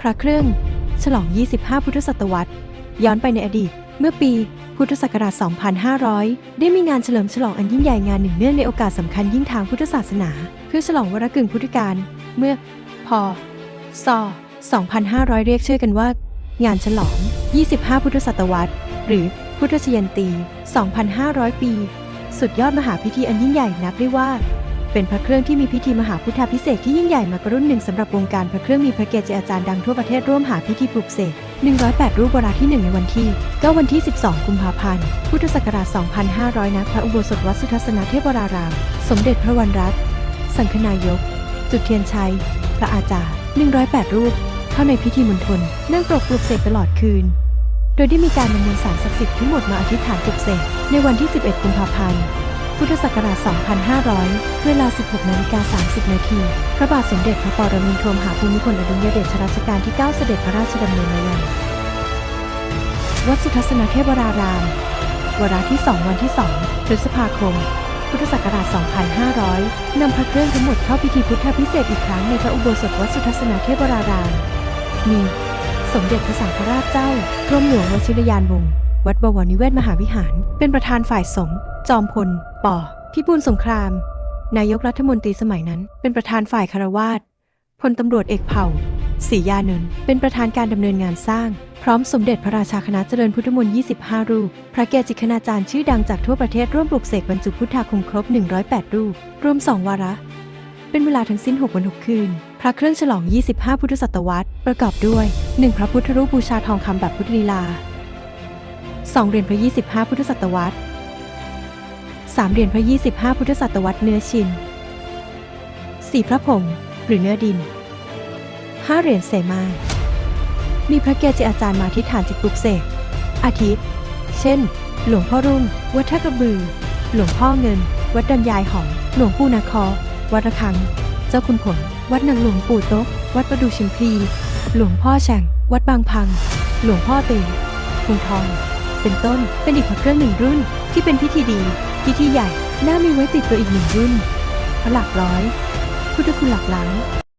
พระเครื่อง ฉลอง 25 พุทธศตวรรษ ย้อนไปในอดีต เมื่อปีพุทธศักราช 2500 ได้มีงานเฉลิมฉลองอันยิ่งใหญ่งานหนึ่งเนื่องในโอกาสสำคัญยิ่งทางพุทธศาสนา เพื่อฉลองวรกึ่งพุทธกาลเมื่อพศ2500 เรียกชื่อกันว่า งานฉลอง 25 พุทธศตวรรษ หรือพุทธชยันตี 2,500 ปี สุดยอดมหาพิธีอันยิ่งใหญ่นับได้ว่า เป็นพระเครื่องที่มีพิธีมหาพุทธพิเศษที่ยิ่งใหญ่มากรุ่นหนึ่งสำหรับวงการพระเครื่องมีพระเกจิอาจารย์ดังทั่วประเทศร่วมหาพิธีปลุกเสก 108 รูปวาระที่ 1 ในวันที่ก็วันที่ 12 กุมภาพันธ์ พุทธศักราช 2500 ณ พระอุโบสถวัดสุทัศนเทพวราราม สมเด็จพระวรรณรัตน์ สังฆนายก จุดเทียนชัย พระอาจารย์ 108 รูป เข้าในพิธีมณฑลนั่งปรกปลุกเสกตลอดคืน โดยได้มีการนำมวลสารศักดิ์สิทธิ์ทั้งหมดมาอธิษฐานปลุกเสกในวันที่ 11 กุมภาพันธ์ พุทธศักราช 2500 เวลา 16นาฬิกา30 นาที พระบาทสมเด็จพระปรมินทรมหาภูมิพลอดุลยเดชรัชกาลที่ 9 เสด็จพระราชดำเนินมายังวัดสุทัศนเทพวราราม วาระที่ 2 วันที่ 2 พฤษภาคม พุทธศักราช 2500 นำพระเครื่องทั้งหมดเข้าพิธีพุทธพิเศษอีกครั้งในพระอุโบสถวัดสุทัศนเทพวราราม มี สมเด็จพระสังฆราชเจ้ากรมหลวงวชิรยานวงศ์ วัดบวรนิเวศมหาวิหาร เป็นประธานฝ่ายสงฆ์ จอมพล ปอพิบูลสงคราม นายกรัฐมนตรีสมัยนั้น เป็นประธานฝ่ายคารวาสพลตำรวจเอกเผ่าศรียานนท์เป็นประธานการดำเนินงานสร้าง พร้อมสมเด็จพระราชาคณะเจริญพุทธมนต์25 รูป พระเกจิคณาจารย์ชื่อดังจากทั่วประเทศร่วมปลุกเสกบรรจุพุทธาคมครบ 108 รูป รวม 2 วาระ เป็นเวลาทั้งสิ้น 6 วัน 6 คืน พระเครื่องฉลอง 25 พุทธศตวรรษ ประกอบด้วย 1. พระพุทธรูปบูชาทองคำแบบพุทธลีลา 2. เหรียญพระ 25 พุทธศตวรรษ 3. เหรียญพระ 25 พุทธศตวรรษเนื้อชิน 4. พระผงหรือเนื้อดิน 5. เหรียญเสมา มีพระเกจิอาจารย์มาทิฏฐานจิตปลุกเสก อาทิตย์เช่น หลวงพ่อรุ่ง วัดท่ากระบือ หลวงพ่อเงิน วัดดำยายหอมหลวงปู่นาคอ วัดระฆัง เจ้าคุณผล วัดนางหลวงปู่โต๊ะ วัดประดูชิมพลีหลวงพ่อแฉ่ง วัดบางพัง หลวงพ่อเตงคงทอง เป็นต้น เป็นอีกพระเครื่องหนึ่งรุ่นที่เป็นพิธีดี พิที่ใหญ่น่ามีไว้ติดตัวอีกหนึ่งรุ่นพระหลักร้อย พุทธคุณหลักล้าน